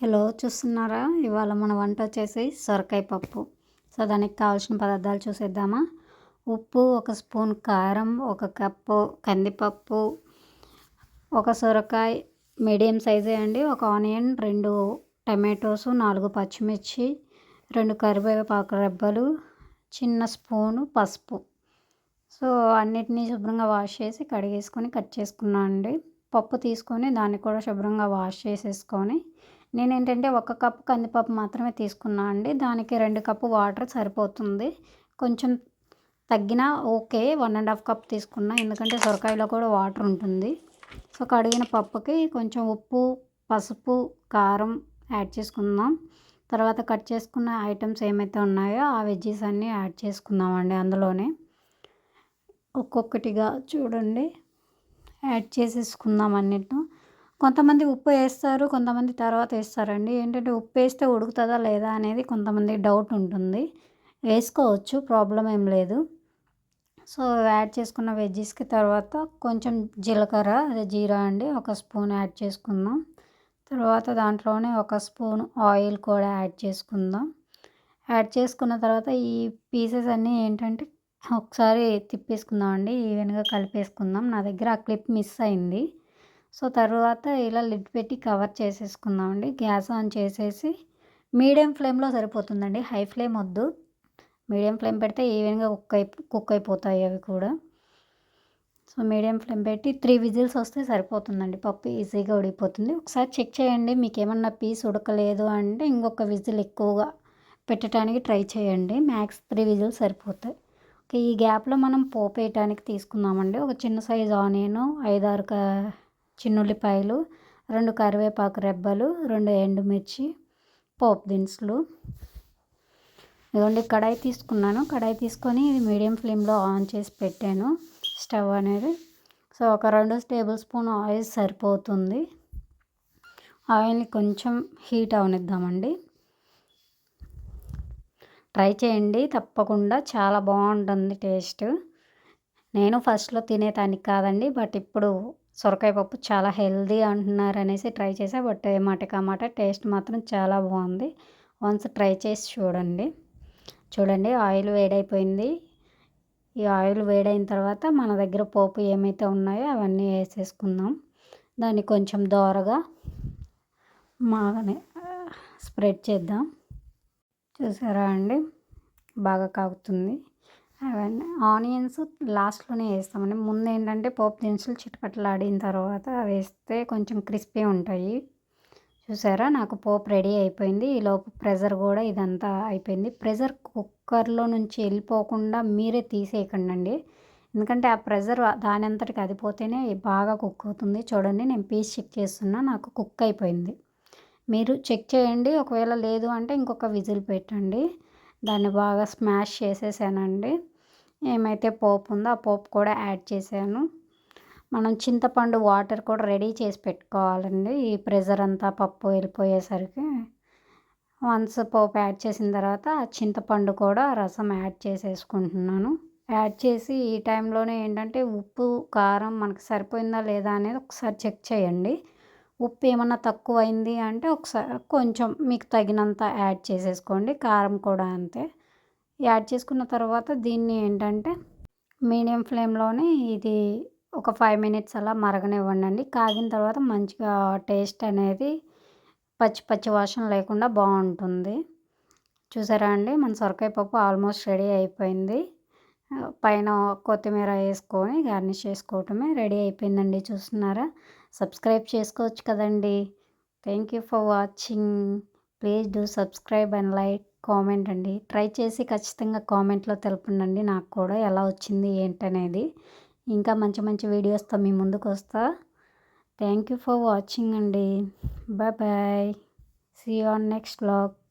Hello చూస్తున్నారా? ఇవాళ మన వంట వచ్చేసి సొరకాయ పప్పు. సో దానికి కావాల్సిన పదార్థాలు చూసేద్దామా? ఉప్పు ఒక స్పూన్ కారం ఒక కప్పు కందిపప్పు ఒక సొరకాయ మీడియం సైజే అండి ఒక ఆనియన్ రెండు టమాటోస్ నాలుగు పచ్చిమిర్చి రెండు కరివేపాకు రెబ్బలు చిన్న స్పూను పసుపు. సో అన్నిటినీ శుభ్రంగా వాష్ చేసి కడిగేసుకొని కట్ చేసుకున్నాను అండి. పప్పు తీసుకొని దాన్ని కూడా శుభ్రంగా వాష్ చేసేసుకొని నేను ఏంటంటే ఒక కప్పు కందిపప్పు మాత్రమే తీసుకున్నాను అండి. దానికి రెండు కప్పు వాటర్ సరిపోతుంది. కొంచెం తగ్గినా okay one and half cup తీసుకున్నా. ఎందుకంటే సొరకాయలో కూడా వాటర్ ఉంటుంది. సో కడిగిన పప్పుకి కొంచెం ఉప్పు పసుపు కారం యాడ్ చేసుకుందాం. తర్వాత కట్ చేసుకున్న ఐటమ్స్ ఏమైతే ఉన్నాయో ఆ వెజ్జీస్ అన్నీ యాడ్ చేసుకుందామండి అందులోనే. ఒక్కొక్కటిగా చూడండి. యాడ్ చేసేసుకుందాం అన్నిటిను కొంతమంది ఉప్పు వేస్తారు కొంతమంది తర్వాత వేస్తారండి. ఏంటంటే ఉప్పు వేస్తే ఉడుకుతుందా లేదా అనేది కొంతమంది డౌట్ ఉంటుంది. వేసుకోవచ్చు ప్రాబ్లం ఏం లేదు. సో యాడ్ చేసుకున్న వెజ్జెస్కి తర్వాత కొంచెం జీలకర్ర అదే జీరా అండి ఒక స్పూన్ యాడ్ చేసుకుందాం. తర్వాత దాంట్లోనే ఒక స్పూన్ ఆయిల్ కూడా యాడ్ చేసుకుందాం. యాడ్ చేసుకున్న తర్వాత ఈ పీసెస్ అన్నీ ఏంటంటే ఒకసారి తిప్పేసుకుందాం అండి ఈవెన్గా కలిపేసుకుందాం. నా దగ్గర ఆ క్లిప్ మిస్ అయింది. సో తర్వాత ఇలా లిడ్ పెట్టి కవర్ చేసేసుకుందాం అండి గ్యాస్ ఆన్ చేసేసి మీడియం ఫ్లేమ్లో సరిపోతుందండి. హై ఫ్లేమ్ వద్దు. మీడియం ఫ్లేమ్ పెడితే ఈవెన్గా కుక్ అయి కుక్ అయిపోతాయి అవి కూడా. సో మీడియం ఫ్లేమ్ పెట్టి త్రీ విజిల్స్ వస్తే సరిపోతుందండి. పప్పు ఈజీగా ఉడికిపోతుంది. ఒకసారి చెక్ చేయండి. మీకు ఏమన్నా పీస్ ఉడకలేదు అంటే ఇంకొక విజిల్ ఎక్కువగా పెట్టడానికి ట్రై చేయండి. మ్యాక్స్ త్రీ విజిల్స్ సరిపోతాయి. ఓకే ఈ గ్యాప్లో మనం పోపు వేయటానికి తీసుకుందామండి. ఒక చిన్న సైజ్ ఆనియన్ ఐదారు చిన్నుల్లిపాయలు రెండు కరివేపాకు రెబ్బలు రెండు ఎండుమిర్చి పోపు దినుసులు. ఇదిగోండి కడాయి తీసుకున్నాను. కడాయి తీసుకొని ఇది మీడియం ఫ్లేమ్లో ఆన్ చేసి పెట్టాను స్టవ్ అనేది. సో ఒక రెండు టేబుల్ స్పూన్ ఆయిల్ సరిపోతుంది. ఆయిల్ని కొంచెం హీట్ అవనిద్దామండి. ట్రై చేయండి తప్పకుండా. చాలా బాగుంటుంది టేస్ట్. నేను ఫస్ట్లో తినేదానికి కాదండి బట్ ఇప్పుడు సొరకాయ పప్పు చాలా హెల్దీ అంటున్నారు అనేసి ట్రై చేసా బట్ మాటకి మాట టేస్ట్ మాత్రం చాలా బాగుంది. వన్స్ ట్రై చేసి చూడండి. చూడండి ఆయిల్ వేడైపోయింది. ఈ ఆయిల్ వేడైన తర్వాత మన దగ్గర పోపు ఏమైతే ఉన్నాయో అవన్నీ వేసేసుకుందాం. దాన్ని కొంచెం దోరగా మాగనే స్ప్రెడ్ చేద్దాం. చూసారా అండి? బాగా కాగుతుంది. అవన్నీ ఆనియన్స్ లాస్ట్లోనే వేస్తామండి. ముందు ఏంటంటే పోపు దినుసులు చిటపట్లాడిన తర్వాత వేస్తే కొంచెం క్రిస్పీ ఉంటాయి. చూసారా? నాకు పోపు రెడీ అయిపోయింది. ఈలోపు ప్రెజర్ కూడా ఇదంతా అయిపోయింది. ప్రెజర్ కుక్కర్లో నుంచి వెళ్ళిపోకుండా మీరే తీసేయకండి ఎందుకంటే ఆ ప్రెజర్ దాని అంతటికి అది పోతేనే బాగా కుక్ అవుతుంది. చూడండి నేను పీస్ చెక్ చేస్తున్నా నాకు కుక్ అయిపోయింది. మీరు చెక్ చేయండి. ఒకవేళ లేదు అంటే ఇంకొక విజిల్ పెట్టండి. దాన్ని బాగా స్మాష్ చేసేసానండి. ఏమైతే పోపు ఉందో ఆ పోపు కూడా యాడ్ చేశాను. మనం చింతపండు వాటర్ కూడా రెడీ చేసి పెట్టుకోవాలండి. ఈ ప్రెజర్ అంతా పప్పు వెళ్ళిపోయేసరికి వన్స్ పోపు యాడ్ చేసిన తర్వాత చింతపండు కూడా రసం యాడ్ చేసేసుకుంటున్నాను. యాడ్ చేసి ఈ టైంలోనే ఏంటంటే ఉప్పు కారం మనకు సరిపోయిందా లేదా అనేది ఒకసారి చెక్ చేయండి. ఉప్పు ఏమన్నా తక్కువ అయింది అంటే ఒకసారి కొంచెం మీకు తగినంత యాడ్ చేసేసుకోండి. కారం కూడా అంతే. యాడ్ చేసుకున్న తర్వాత దీన్ని ఏంటంటే మీడియం ఫ్లేమ్లోనే ఇది ఒక ఫైవ్ మినిట్స్ అలా మరగనివ్వండి కాగిన తర్వాత మంచిగా టేస్ట్ అనేది పచ్చి పచ్చి వాసన లేకుండా బాగుంటుంది. చూసారా అండి? మన సొరకాయ పప్పు ఆల్మోస్ట్ రెడీ అయిపోయింది. పైన కొత్తిమీర వేసుకొని గార్నిష్ చేసుకోవటమే రెడీ అయిపోయిందండి. చూస్తున్నారా? సబ్స్క్రైబ్ చేసుకోవచ్చు కదండి. Thank you for watching. Please do subscribe and like comment అండి. ట్రై చేసి ఖచ్చితంగా కామెంట్లో తెలపండి నాకు కూడా ఎలా వచ్చింది ఏంటనేది. ఇంకా మంచి మంచి వీడియోస్తో మీ ముందుకు వస్తా. థ్యాంక్ యూ ఫర్ వాచింగ్ అండి. Bye bye. See on next blog